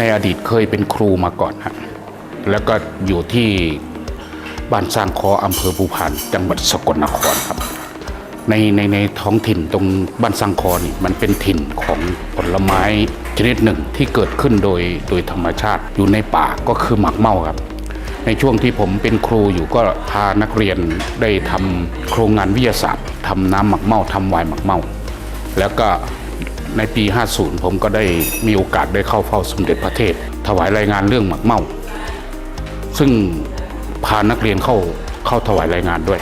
ในอดีตเคยเป็นครูมาก่อนครับแล้วก็อยู่ที่บ้านสร้างคออำเภอภูพานจังหวัดสกลนครครับ ในในในท้องถิ่นตรงบ้านสร้างคอนี่มันเป็นถิ่นของผลไม้ชนิดหนึ่งที่เกิดขึ้นโดยโดยธรรมชาติอยู่ในป่าก็คือหมากเม่าครับ ในช่วงที่ผมเป็นครูอยู่ก็พานักเรียนได้ทำโครงงานวิทยาศาสตร์ทำน้ำหมักเมาทำไวน์หมักเมาแล้วก็ ในปี 50 ผมก็ได้มีโอกาสได้เข้าเฝ้าสมเด็จพระเทพถวายรายงานเรื่องหมักเมาซึ่งพานักเรียนเข้าเข้าถวายรายงานด้วย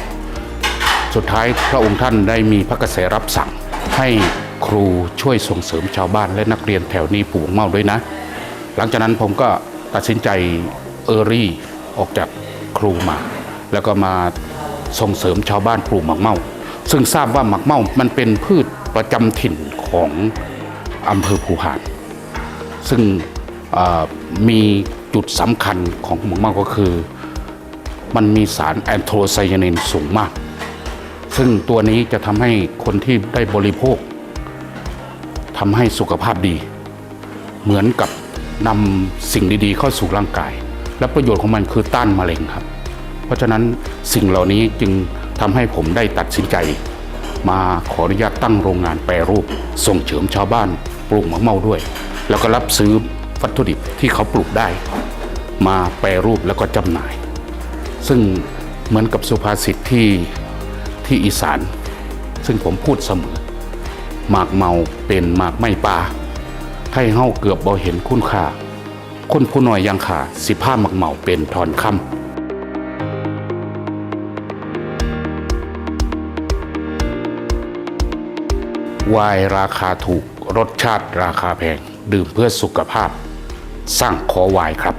สุดท้ายพระองค์ท่านได้มีพระกระแสรับสั่ง ให้ครูช่วยส่งเสริมชาวบ้านและนักเรียนแถวนี้ปลูกหมักเมาด้วยนะ หลังจากนั้นผมก็ตัดสินใจเออรี่ออกจากครูมา แล้วก็มาส่งเสริมชาวบ้านปลูกหมักเมา ซึ่งทราบว่าหมักเมามันเป็นพืช ประจำถิ่นของอำเภอภูพานซึ่งมีจุดสำคัญของมักเมากก็คือ มันมีสารแอนโทไซยานินสูงมาก ซึ่งตัวนี้จะทำให้คนที่ได้บริโภคทำให้สุขภาพดี เหมือนกับนำสิ่งดีๆเข้าสู่ร่างกาย และประโยชน์ของมันคือต้านมะเร็งครับ เพราะฉะนั้นสิ่งเหล่านี้จึงทำให้ผมได้ตัดสินใจ มาขออนุญาตตั้งโรงงานแปรรูป ส่งเสริมชาวบ้านปลูกมะเมาด้วย แล้วก็รับซื้อวัตถุดิบที่เขาปลูกได้ มาแปรรูปแล้วก็จำหน่าย ซึ่งเหมือนกับสุภาษิตที่ที่อีสาน ซึ่งผมพูดเสมอ หมากเมาเป็นหมากไม่ปลาให้เฮาเกือบบ่เห็นคุณค่าคนผู้น้อยยังขาสิผ้าหมักเมาเป็นทอนคำ วายราคาถูกรสชาติราคาแพง ดื่มเพื่อสุขภาพ สร้างคอวายครับ